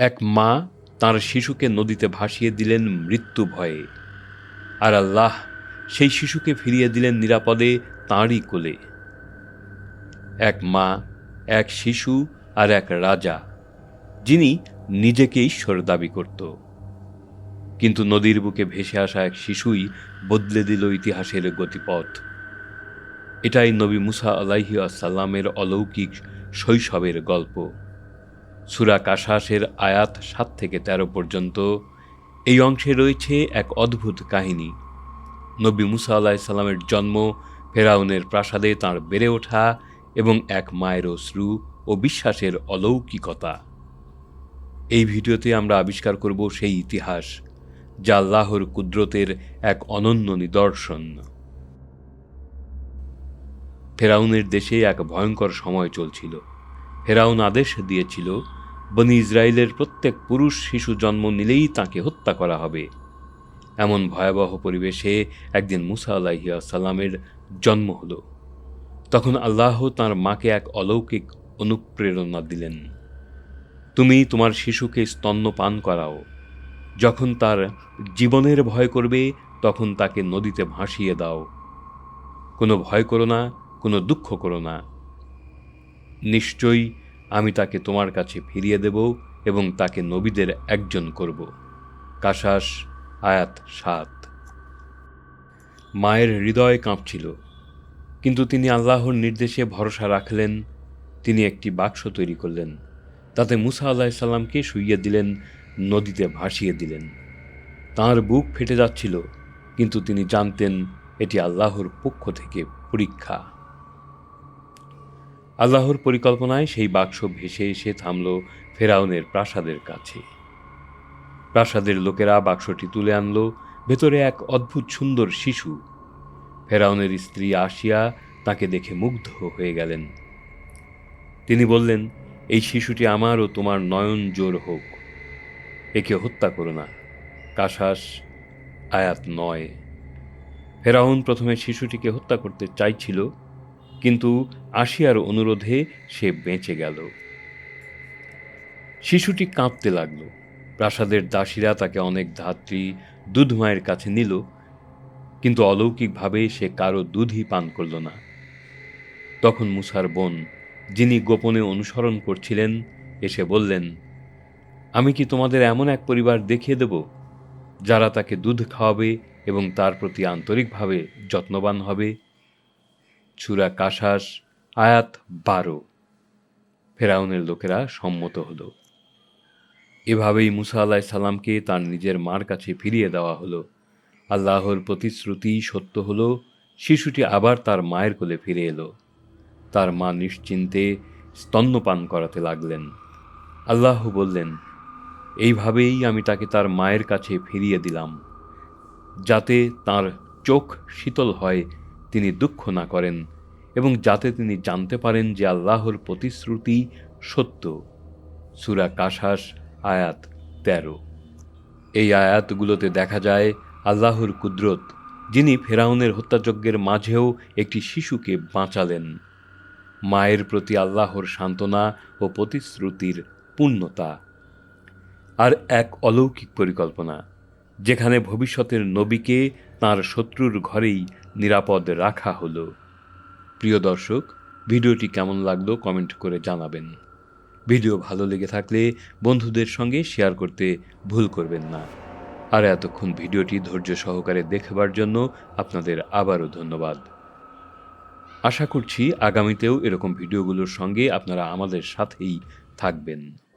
এক মা তার শিশুকে নদীতে ভাসিয়ে দিলেন মৃত্যু ভয়ে। আর আল্লাহ সেই শিশুকে ফিরিয়ে দিলেন নিরাপদে তাঁরই কোলে। এক মা, এক শিশু আর এক রাজা, যিনি নিজেকে ঈশ্বর দাবি করত। কিন্তু নদীর বুকে ভেসে আসা এক শিশুই বদলে দিল ইতিহাসের গতিপথ। এটাই নবী মুসা আলাইহি আসাল্লামের অলৌকিক শৈশবের গল্প। সুরা কাশাসের আয়াত সাত থেকে তেরো পর্যন্ত, এই অংশে রয়েছে এক অদ্ভুত কাহিনী। নবী মুসা আল্লাহ সাল্লামের জন্ম, ফেরাউনের প্রাসাদে তাঁর বেড়ে ওঠা এবং এক মায়ের অশ্রু ও বিশ্বাসের অলৌকিকতা। এই ভিডিওতে আমরা আবিষ্কার করব সেই ইতিহাস, যা আল্লাহর কুদরতের এক অনন্য নিদর্শন। ফেরাউনের দেশে এক ভয়ঙ্কর সময় চলছিল। ফেরাউন আদেশ দিয়েছিল বনি ইসরায়েলের প্রত্যেক পুরুষ শিশু জন্ম নিলেই তাকে হত্যা করা হবে। এমন ভয়াবহ পরিবেশে একদিন মুসা আলাহিয়া সাল্লামের জন্ম হলো। তখন আল্লাহ তাঁর মাকে এক অলৌকিক অনুপ্রেরণা দিলেন। তুমি তোমার শিশুকে স্তন্যপান করাও। যখন তার জীবনের ভয় করবে, তখন তাকে নদীতে ভাসিয়ে দাও। কোনো ভয় করো না, কোনো দুঃখ করো না। নিশ্চয়ই আমি তাকে তোমার কাছে ফিরিয়ে দেব এবং তাকে নবীদের একজন করব। কাশাস আয়াত সাত। মায়ের হৃদয় কাঁপছিল, কিন্তু তিনি আল্লাহর নির্দেশে ভরসা রাখলেন, তিনি একটি বাক্স তৈরি করলেন, তাতে মুসা আল্লাহ সাল্লামকে শুইয়ে দিলেন, নদীতে ভাসিয়ে দিলেন। তার বুক ফেটে যাচ্ছিল, কিন্তু তিনি জানতেন এটি আল্লাহর পক্ষ থেকে পরীক্ষা। আল্লাহর পরিকল্পনায় সেই বাক্স ভেসে এসে থামল ফেরাউনের প্রাসাদের কাছে। প্রাসাদের লোকেরা বাক্সটি তুলে আনল, ভেতরে এক অদ্ভুত সুন্দর শিশু। ফেরাউনের স্ত্রী আসিয়া তাকে দেখে মুগ্ধ হয়ে গেলেন। তিনি বললেন, এই শিশুটি আমার ও তোমার নয়ন জোর হোক। একে হত্যা করো না। কাশাস আয়াত নয়। ফেরাউন প্রথমে শিশুটিকে হত্যা করতে চাইছিল কিন্তু আসিয়ার অনুরোধে সে বেঁচে গেল। শিশুটি কাঁপতে লাগল। প্রাসাদের দাসীরা তাকে অনেক ধাত্রী দুধ মায়ের কাছে নিল, কিন্তু অলৌকিকভাবে সে কারও দুধই পান করল না। তখন মুসার বোন, যিনি গোপনে অনুসরণ করছিলেন, এসে বললেন, আমি কি তোমাদের এমন এক পরিবার দেখিয়ে দেব, যারা তাকে দুধ খাওয়াবে এবং তার প্রতি আন্তরিকভাবে যত্নবান হবে? চূড়া কাশাস, আয়াত বারো। ফেরাউনের লোকেরা সম্মত হলো। এভাবেই মুসা আল্লাহ সাল্লামকে তার নিজের মার কাছে ফিরিয়ে দেওয়া হলো। আল্লাহর প্রতিশ্রুতি সত্য হলো, শিশুটি আবার তার মায়ের কোলে ফিরে এলো। তার মা নিশ্চিন্তে স্তন্যপান করাতে লাগলেন। আল্লাহ বললেন, এইভাবেই আমি তাকে তার মায়ের কাছে ফিরিয়ে দিলাম, যাতে তার চোখ শীতল হয় তিনি দুঃখ না করেন এবং যাতে তিনি জানতে পারেন যে আল্লাহর প্রতিশ্রুতি সত্য। সুরা কাশাস আয়াত তেরো। এই আয়াতগুলোতে দেখা যায় আল্লাহর কুদরত, যিনি ফেরাউনের হত্যাযজ্ঞের মাঝেও একটি শিশুকে বাঁচালেন। মায়ের প্রতি আল্লাহর সান্ত্বনা ও প্রতিশ্রুতির পূর্ণতা। আর এক অলৌকিক পরিকল্পনা, যেখানে ভবিষ্যতের নবীকে তার শত্রুর ঘরেই নিরাপদ রাখা হলো। প্রিয় দর্শক, ভিডিওটি কেমন লাগল কমেন্ট করে জানাবেন। ভিডিও ভালো লেগে থাকলে বন্ধুদের সঙ্গে শেয়ার করতে ভুল করবেন না। আর এতক্ষণ ভিডিওটি ধৈর্য সহকারে দেখবার জন্য আপনাদের আবারও ধন্যবাদ। আশা করছি আগামীতেও এরকম ভিডিওগুলোর সঙ্গে আপনারা আমাদের সাথেই থাকবেন।